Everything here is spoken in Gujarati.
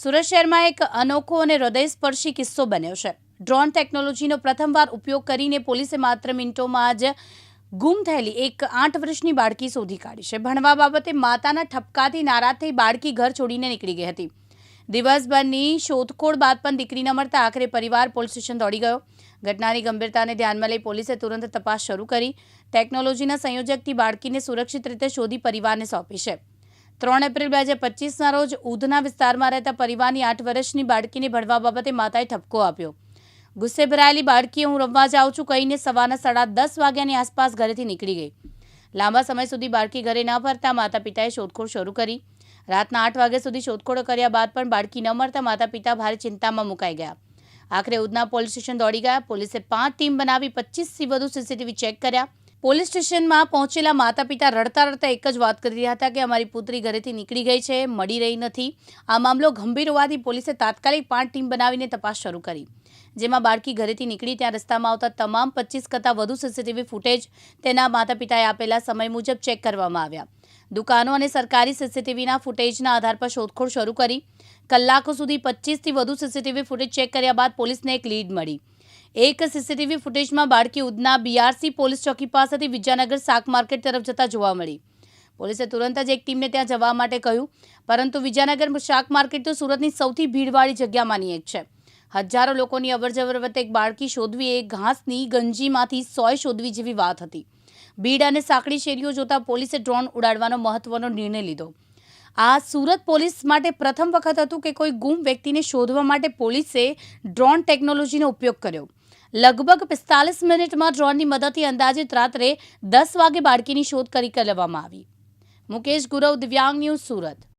સુરત શહેરમાં એક અનોખો અને હૃદયસ્પર્શી કિસ્સો બન્યો છે. ડ્રોન ટેકનોલોજીનો પ્રથમવાર ઉપયોગ કરીને પોલીસે માત્ર મિનિટોમાં જ ગુમ થયેલી એક આઠ વર્ષની બાળકી શોધી કાઢી છે. ભણવા બાબતે માતાના ઠપકાથી નારાજ થઈ બાળકી ઘર છોડીને નીકળી ગઈ હતી. દિવસભરની શોધખોળ બાદ પણ દીકરી ન મળતા આખરે પરિવાર પોલીસ સ્ટેશન દોડી ગયો. ઘટનાની ગંભીરતાને ધ્યાનમાં લઈ પોલીસે તુરંત તપાસ શરૂ કરી. ટેકનોલોજીના સંયોજકથી બાળકીને સુરક્ષિત રીતે શોધી પરિવારને સોંપી છે. ત્રણ એપ્રિલ બે હજાર પચીસના રોજ ઉધના વિસ્તારમાં રહેતા પરિવારની આઠ વર્ષની બાળકીને ભણવા બાબતે માતાએ ઠપકો આપ્યો. ગુસ્સે ભરાયેલી બાળકીએ હું રમવા જાઉં છું કહીને સવારના સાડા દસ વાગ્યાની આસપાસ ઘરેથી નીકળી ગઈ. લાંબા સમય સુધી બાળકી ઘરે ન ફરતા માતા પિતાએ શોધખોળ શરૂ કરી. રાતના આઠ વાગ્યા સુધી શોધખોળ કર્યા બાદ પણ બાળકી ન મળતા માતા પિતા ભારે ચિંતામાં મુકાઈ ગયા. આખરે ઉધના પોલીસ સ્ટેશન દોડી ગયા. પોલીસે પાંચ ટીમ બનાવી પચીસથી વધુ સીસીટીવી ચેક કર્યા. પોલીસ સ્ટેશનમાં પહોંચેલા માતા પિતા રડતા રડતા એક જ વાત કરી રહ્યા હતા કે અમારી પુત્રી ઘરેથી નીકળી ગઈ છે, મળી રહી નથી. આ મામલો ગંભીર હોવાથી પોલીસે તાત્કાલિક પાંચ ટીમ બનાવીને તપાસ શરૂ કરી. જેમાં બાળકી ઘરેથી નીકળી ત્યાં રસ્તામાં આવતા તમામ પચીસ કરતાં વધુ સીસીટીવી ફૂટેજ તેના માતા પિતાએ આપેલા સમય મુજબ ચેક કરવામાં આવ્યા. દુકાનો અને સરકારી સીસીટીવીના ફૂટેજના આધાર પર શોધખોળ શરૂ કરી. કલાકો સુધી પચીસથી વધુ સીસીટીવી ફૂટેજ ચેક કર્યા બાદ પોલીસને એક લીડ મળી. એક સીસીટીવી ફૂટેજમાં બાળકી ઉધના બીઆરસી પોલીસ ચોકી પાસેથી વિદ્યાનગર શાક માર્કેટ તરફ જતા જોવા મળી. પોલીસે તુરંત જ એક ટીમને ત્યાં જવા માટે કહ્યું, પરંતુ વિદ્યાનગર શાક માર્કેટ તો સુરતની સૌથી ભીડવાળી જગ્યામાંની એક છે. હજારો લોકોની અવરજવર વચ્ચે એક બાળકી શોધવી એ ઘાસની ગંજીમાંથી સોય શોધવી જેવી વાત હતી. ભીડ અને સાંકડી શેરીઓ જોતા પોલીસે ડ્રોન ઉડાડવાનો મહત્વનો નિર્ણય લીધો. આ સુરત પોલીસ માટે પ્રથમ વખત હતું કે કોઈ ગુમ વ્યક્તિને શોધવા માટે પોલીસે ડ્રોન ટેકનોલોજીનો ઉપયોગ કર્યો. લગભગ પિસ્તાલીસ મિનિટમાં ડ્રોનની મદદથી અંદાજિત રાત્રે દસ વાગે બાળકીની શોધ કરી લેવામાં આવી. મુકેશ ગુરવ, દિવ્યાંગ ન્યૂઝ સુરત.